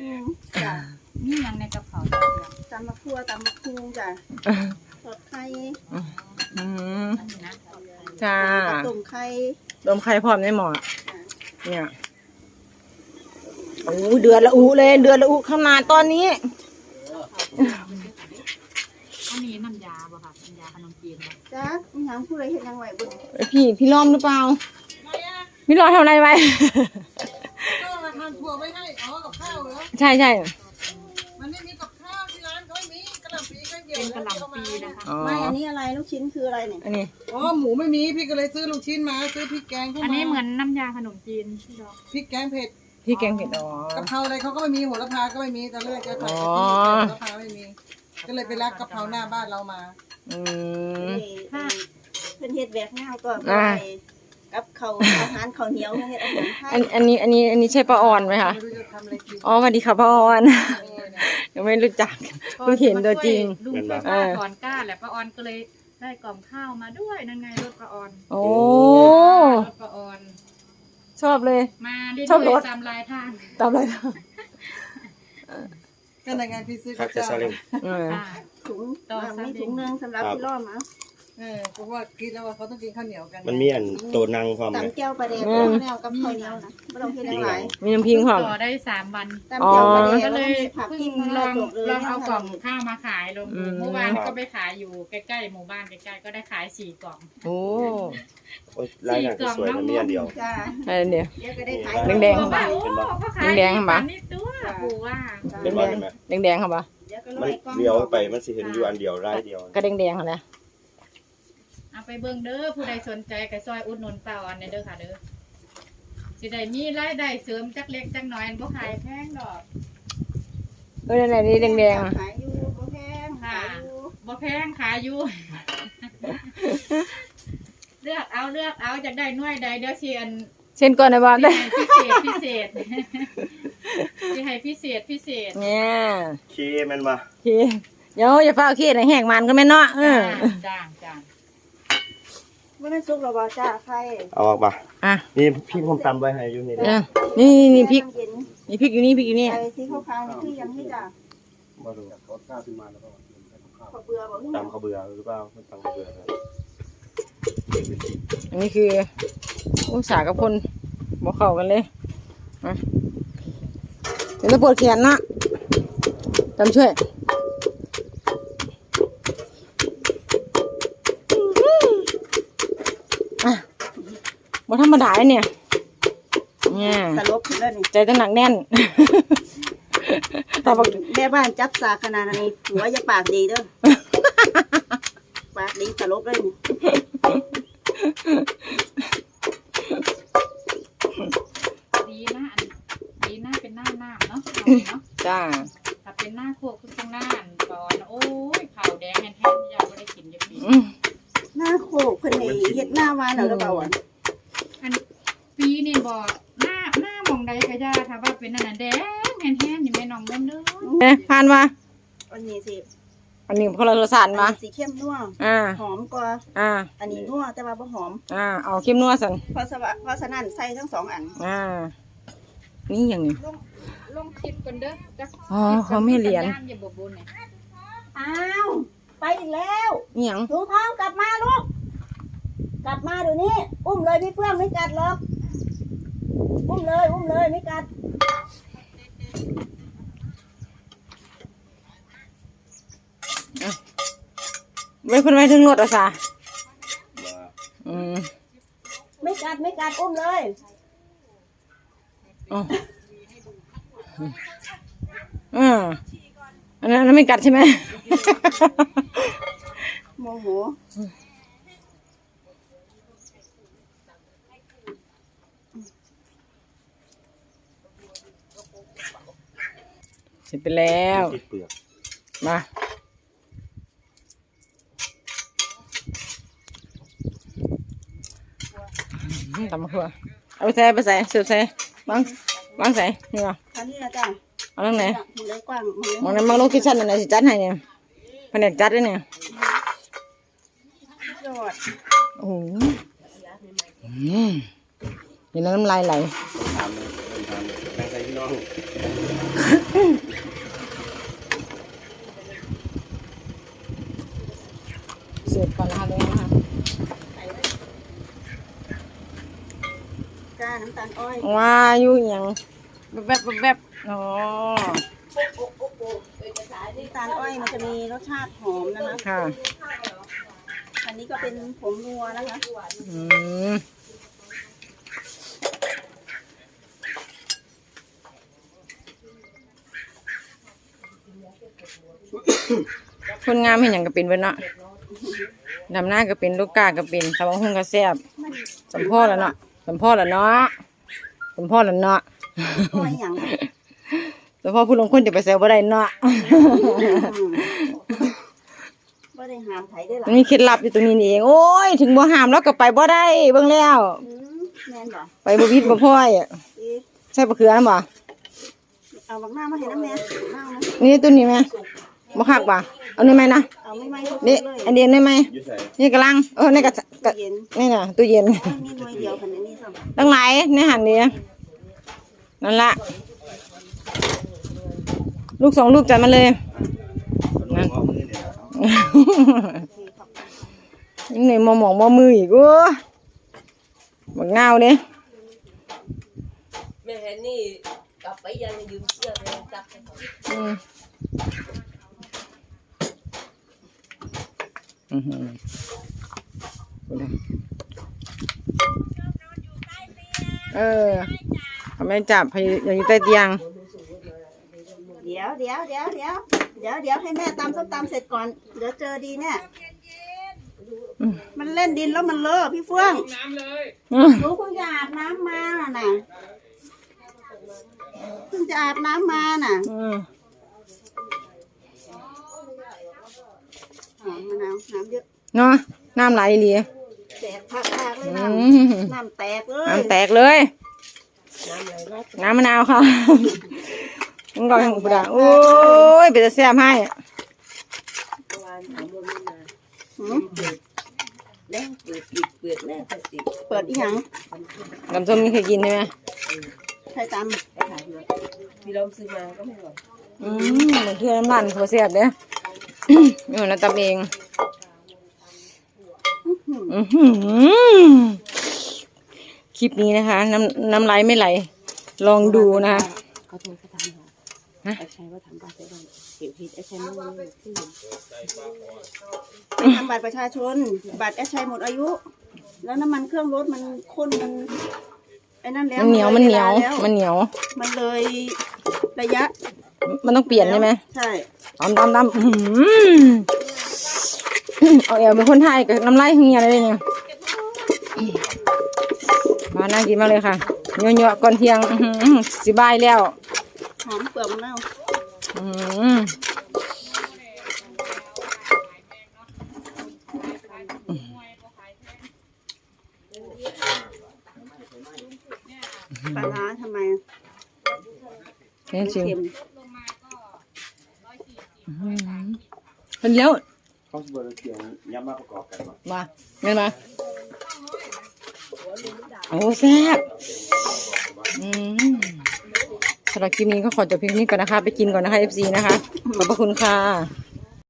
อืมจ้ะนี่ยังในกระเพราเดียวตำมะครัวตำมะคุงจ้ะทอดไข่อืมอันนี้นะจ้ากับต้มไข่ดมไข่พร้อมในหมอเนี่ยโอ้เดือดละอุเลยเดือดละอุขนาดตอนนี้อันนี้น้ำยาบ่ค่ะน้ำยาขนมจีนบ่จ้ะมีหยังผู้ใดเฮ็ดหยังไว้เบิ่งพี่พี่ล้อมหรือเปล่าพี่ล้อมทำอะไรไว้ก็มาทานถั่วไว้ให้อ๋อกับข้าวเหรอใช่ใช่มันไม่มีกับข้าวที่ร้านเขาไม่มีกระหล่ำปีก็เดียวเป็นกระหล่ำปีนะคะอ๋อไม่อันนี้อะไรลูกชิ้นคืออะไรเนี่ยอันนี้อ๋อหมูไม่มีพี่ก็เลยซื้อลูกชิ้นมาซื้อพริกแกงเข้ามาอันนี้เหมือนน้ำยาขนมจีนที่เราพริกแกงเผ็ดพี่แกงเผ็ดอ๋อกะเพราอะไรเขาก็ไม่มีโหระพาก็ไม่มีตอนแรกจะใส่อ๋กะอทิโหระพาไม่มีก็เลยไปรักกะเพราหน้าบ้านเรามาอืมเอ้ยเพิ่นเฮ็ดแบกงาวก็อ่าไป กับข้าวอาหารข้าวเหนียวเฮ็ดอาหารไทยอันอันนี้อันนี้อันนี้ใช่ป้าออนไหมคะไม่รู้จะทำอะไรกินอ๋อสวัสดีค่ะป้าออน เออเนี่ยยังไม่รู้จักเพิ่งเห็นตัวจริง ลุงช่วยเอป้าอถอนกล้าแหละป้าออนก็เลยได้กล่องข้าวมาด้วยนั่นไงรถป้าออนโอ้ รถป้าออน ชอบเลย มาเรื่ชอบรอถ ยๆตามลายทางตามเลยก็ในงานพี่ซื้อครักับบจะเจ้าซาเล้งเออ ค่ะถุงต่ออ่าซะมีดิถุงหนึงสำหรับครับพี่ล้อมอะ เออเพราะว่าคิดแล้วว่าเขาต้องกินข้าวเหนียวกันมันมีอันโตนังพร้อมไหมตำแก้วปลาแดกอืมแนวกับข้าวเหนียวนะบ่ต้องเฮ็ดหปิ้ยังงหหลัลางยมีน้ำพริกพร้อม ต่อได้สามวัน ตำแก้วปลาแดกก็แล้วเลก็ยมีผักเพิ่กิ้งงลลอองงเลยลองเอากล่องข้าวมาขายลงอืม เมื่อวานก็ไปขายอยู่ใกล้ๆหมู่บ้านใกล้ๆก็ได้ขายสี่กล่อง โอ้โอ้ยรายงานคือสวยนะมีอันเดียว จ้าอะไรเนี่ย เดี๋ยวก็ได้ขายแดงๆโอ้เข้ามาโหก็ขายแดงๆเข้ามานี่ตัวปูว่าเป็นว่าเห็นไหมแดงๆครับปะเดี๋ยวก็มันร้อยกล้องเลี้ยวไปมันสิเห็นอยู่อันเดียวรายเดียวก็แดงๆค่ะนะ เอาไปเบิ่งเด้อผู้ใดสนใจก็ซอยอุดหนุนป้าออนเด้อค่ะเด้อสิได้มีรายได้เสริมจักเล็กจักน้อยบ่ขายแพงดอกเออไหนๆนี่แดงๆอะขายอยู่บ่แพงขายอยู่บ่แพงขายอยู่ เลือกเอาเลือกเอาจากได้หน่วยใดเดี๋ยวสิอันเช่นก่อนนะบอลสิได้ให้พิเศษพิเศษสิให้พิเศษพิเศษเนี่ยเคแมันมาโอเคเดี๋ยวอย่าฟ้าเครียดให้แหกมันก็แม่นเนาะเออ จ้างจ้าง บ่แม่นสุกแล้วบ่จ้าใครเอาออกมาอะนี่พี่ผมตำไว้ให้อยู่นี่เอเด้ออนี่นี่นี่พริกเย็นนี่พริกอยู่นี่พริกอยู่นี่ไอ้สีขาวๆนี่คือยังนี่จ้าบ่รู้ขอเบื่อบ่นี่ตำข้าวเบื่อหรือเปล่ามันตำข้าวเบื่อนะอันนี้คืออุตสาหกับคนบอกเข้ากันเลยมาเดี๋ยวเราปวดแขนนะจำช่วย บ่ธรรมดาเลยเนี่ยเนี่ย สลบขึ้นแล้วนี่ใจจะหนักแน่นแต่บอกแม่บ้านจับสากขนาดนี้หัวอย่าปากดีเด้อ ปากดีสลบเลยนี่ดีนะอันดีหน้าเป็นหน้าน้ำเนาะเอาเนาะจ้า ถ้าเป็นหน้าโคกคือข้างหน้าก่อนโอ้ยขาวแดงแห้งๆอยากบ่ได้กินจักปีอืมหน้าโคกเพิ่นนี่เฮ็ดหน้าหวานเอาหรือเปล่าอะอัน ปีนี่บ่หน้าหน้าหมองใดก็ยาถ้าว่าเป็นอันนั้นแดงแห้งๆนี่แม่น้องเบิ่นเด้อเอ๊ะผ่านมาอันนี้สิอันนี้คนละรสชาติอันมานี้สีเข้มนัวอ่า หอมกว่าอ่า อันนี้นัวแต่ว่าบ่หอมอ่า เอาเข้มนัวสันเพราะฉะนั้นเพราะฉะนั้นใส่ทั้งสองอันอ่า นี่อย่างนี้ ลงลงคลิปกันเด้อจักอ๋อเขาไม่เหรียญ สัญญาณอย่าบ่บุญเนี่ยอ้าวไปอีกแล้ว นี่อย่างถุงทองกลับมาลูก กลับมาเดี๋ยวนี้ อุ้มเลยพี่เฟื่องไม่กัดหรอก อุ้มเลยอุ้มเลยไม่กัดไม่คนไปถึงรถอะสามาอืมไม่กัดไม่กัดอุ้มเลยอ๋ออืมอันนั้นอันนั้นไม่กัดใช่ไหมโมโห เสร็จไปแล้วติดเปลือก มาอืมตำมะเขือเอาไปใส่ไปใส่เสิร์ฟใส่วางวางใส่นี่วะคันนี้นะจ้ะเอาตรงไหนหมูเลยกว้างหมูเลยมองในมองโลเคชั่นอันไหนสิจัดให้เนี่ยแผนกจัดด้วยเนี่ยยอดโอ้โหอืมเห็นแล้วน้ำลายไหล น้องเสร็จก่อนนะคะเลยนะคะก้าน้ำตาลอ้อยว่าอยู่อหย่างแวบๆแวบๆอ๋อน้ำตาลอ้อยมันจะมีรสชาติหอมนะคะ ค่ะ อันนี้ก็เป็นผงนัวนะคะ อืม คนงามเห็นอย่างก็เป็นเว้ยเนาะดำหน้าก็เป็นลูกกาก็เป็นตะบังหุ่งก็แซ่บสมพ่อแล้วเนาะสมพ่อแล้วเนาะสมพ่อแล้วเนาะอ้อยอย่างสมพ่อผู้ลงคนจะไปแซวบ่ได้เนาะไม่ได้หามไถได้หรอมันมีเคล็ดลับอยู่ตรงนี้นี่เอง โอ้ย ถึงบ่ห้ามแล้วก็ไปบ่ได้เบิ่งแล้วอืมแม่นบ่ไปบ่พิดบ่พ่อยอีใช่บะเขือนะบ่เอาบักหน้ามาให้น้ำแม่หน้านะนี่ตัวนี้ไหม บ่คักบ่เอานี่ไหมนะเอาไม่ไหม้ทุกนี่เลยอันเดียวนี่ไหมอยู่ใส่นี่กำลังเออนี่ก็ก็เย็นนี่น่ะตู้เย็นอ้อยมีหน่วยเดียวพันอันนี้ซ้ำตั้งหลายในหันนี่นั่นละลูกสองลูกจัดมาเลยนั่นมือเนี่ยยังไหนมอหมองมอมืออีกโอ้บักเงาเด้แม่เห็นนี่กลับไปยังยืมเสื้อเลยจับให้เขา อืมอื้อหือดูดิเออเขาไม่จับเขาอยู่อยู่ใต้เตียง เดี๋ยวเดี๋ยวเดี๋ยวเดี๋ยวเดี๋ยวเดี๋ยวให้แม่ตำส้มตำเสร็จก่อน เดี๋ยวเจอดีเนี่ย มันเล่นดินแล้วมันเลอะพี่เฟื่องอืมหนูเพิ่งจะอาบน้ำมาน่ะเพิ่งจะอาบน้ำมาน่ะ อืม หอมมะนาวน้ำเยอะเนาะน้ำไหลอีหลีแตกพักๆเลยอืน้มำน้ำแตกเลยน้ำแตกเลย น้ำมะนาวค่ะมึงรออย่างกูด่าโอ้ยเป็นจะแซ่บให้วานถามว่าไม่มาหืมแล้วเปิดปิดเปิดแม่เปิดปิดเปิดอีหยังลำส้มนี่เคยกินใช่ไหมใครตไปขายมาพี่ลองซื้อมาก็ไม่หรอกอืมเหมือนเพื่อนน้ำรันเขาแซ่บเด้อไม่เหมือนเราตำเองำอื้อหือคลิปนี้นะคะ น้ำน้ำไหลไม่ไหล ลองดูนะคะเขาโทรเขาทำหาไอ้ชัยว่าทำบ้านไปบ้านเห็นผิดไอ้ชัยไม่รู้ที่เห็นทำบัตรประชาชน บัตรแอชชัยหมดอายุ แล้วน้ำมันเครื่องรถมันข้นมันไอ้นั่นแล้วมันเหนียวมันเหนียวลแล้วมันเหนียว มันเลยระยะ มันต้องเปลี่ยนใช่ไหมใช่ตำตำตำอื้อหือเอาเอวเป็นคนไทยกับน้ำลายเฮียอะไรเนี่ยมาน่ากินมากเลยค่ะเยอะๆก่อนเที่ยงอื้อหือสิบายแล้วหอมเปลือกมะนาวอื้อหือปลาร้าทำไมนี่จริงเค็ม เป็นแล้วเขาสบายเสียงย้ำมาประกอบกันมามาเงินมาโอ้แซ่บอืมสำหรับคลิปนี้ก็ขอจบเพียงนี้ก่อนนะคะ ไปกินก่อนนะคะ FC นะคะ ขอบพระคุณค่ะ